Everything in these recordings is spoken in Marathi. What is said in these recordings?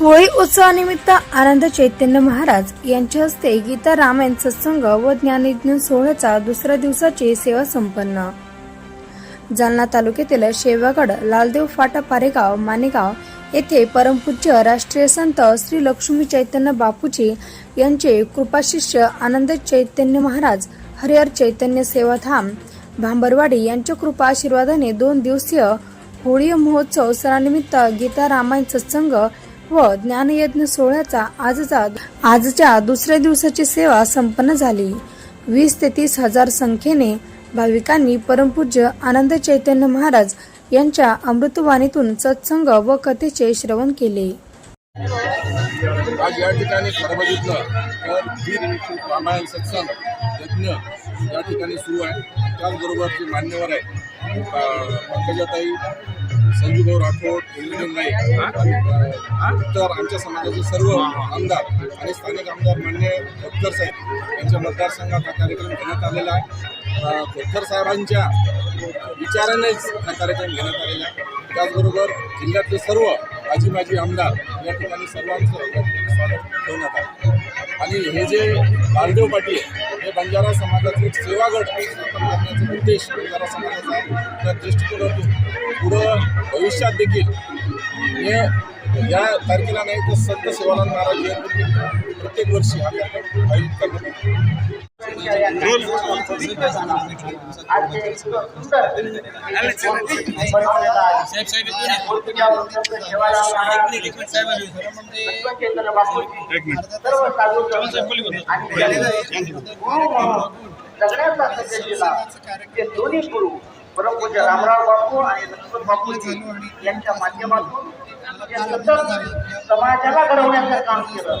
होळी उत्सवानिमित्त आनंद चैतन्य महाराज यांच्या हस्ते गीता रामायण सत्संग व ज्ञानयज्ञ सोहळ्याचा दुसऱ्या दिवसाची सेवा संपन्न. जालना तालुक्यातील शेवागड लालदेव फाटा पारेगाव मानेगाव येथे परमपूज्य राष्ट्रीय संत श्री लक्ष्मी चैतन्य बापूजी यांचे कृपाशिष्य आनंद चैतन्य महाराज हरिहर चैतन्य सेवाधाम भांबरवाडी यांच्या कृपा आशीर्वादाने दोन दिवसीय होळी महोत्सव सणानिमित्त गीता रामायण सत्संग व ज्ञानयज्ञ सोहळ्याचा आजचा आजच्या दुसऱ्या दिवसाची सेवा संपन्न झाली. वीस ते तीस हजार संख्येने भाविकांनी परमपूज्य आनंद चैतन्य महाराज यांच्या अमृतवाणीतून सत्संग व कथेचे श्रवण केले. आज या ठिकाणी खरं बघितलं तर वीर रामायण सत्संग यज्ञ या ठिकाणी सुरू आहे. त्याचबरोबर जे मान्यवर आहे पंकजाताई संजूभाऊ राठोड इंद्रजीत नाईक. तर आमच्या समाजाचे सर्व आमदार आणि स्थानिक आमदार मान्य खोतकर साहेब यांच्या मतदारसंघात हा कार्यक्रम घेण्यात आलेला आहे. खोतकर साहेबांच्या विचारानेच हा कार्यक्रम घेण्यात आलेला आहे. त्याचबरोबर जिल्ह्यातले सर्व आजी माजी आमदार या ठिकाणी सर्वांचं स्वागत ठेवण्यात आलं. आणि हे जे बालदेव पाटील आहे, हे बंजारा समाजाचे एक सेवागड करण्याचा उद्देश बंजारा समाजाचा आहे त्या दृष्टिकोनातून पुढं भविष्यात देखील हे या तारखेला नाही तर संत सेवानंद महाराज जयंती प्रत्येक वर्षी हा कार्यक्रम आयोजित करण्यात येतो जगण्याचा संदेश ते दोन्ही गुरु परमपूज्य रामराव बापू आणि लक्ष्मण बापूजी यांच्या माध्यमातून समाजाला घडवण्याचं काम केलं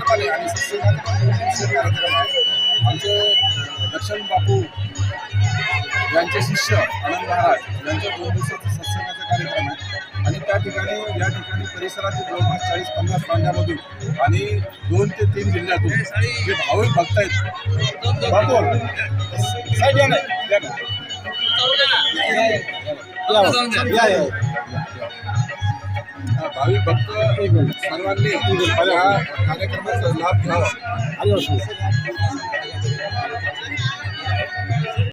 त्याचं आणि कार्यक्रम आहे आमचे दर्शन बापू यांचे शिष्य आनंद महाराज यांच्या दोन दिवसाचा सत्संगाचा कार्यक्रम आहे. आणि त्या ठिकाणी या ठिकाणी परिसरातील जवळपास चाळीस पन्नास तांड्यामधून आणि दोन ते तीन जिल्ह्यातून जे भाविक भक्त आहेत बापू साहेब या ना, या ना. भाविक भक्त सर्वांनी हा कार्यक्रमाचा लाभ घ्यावा.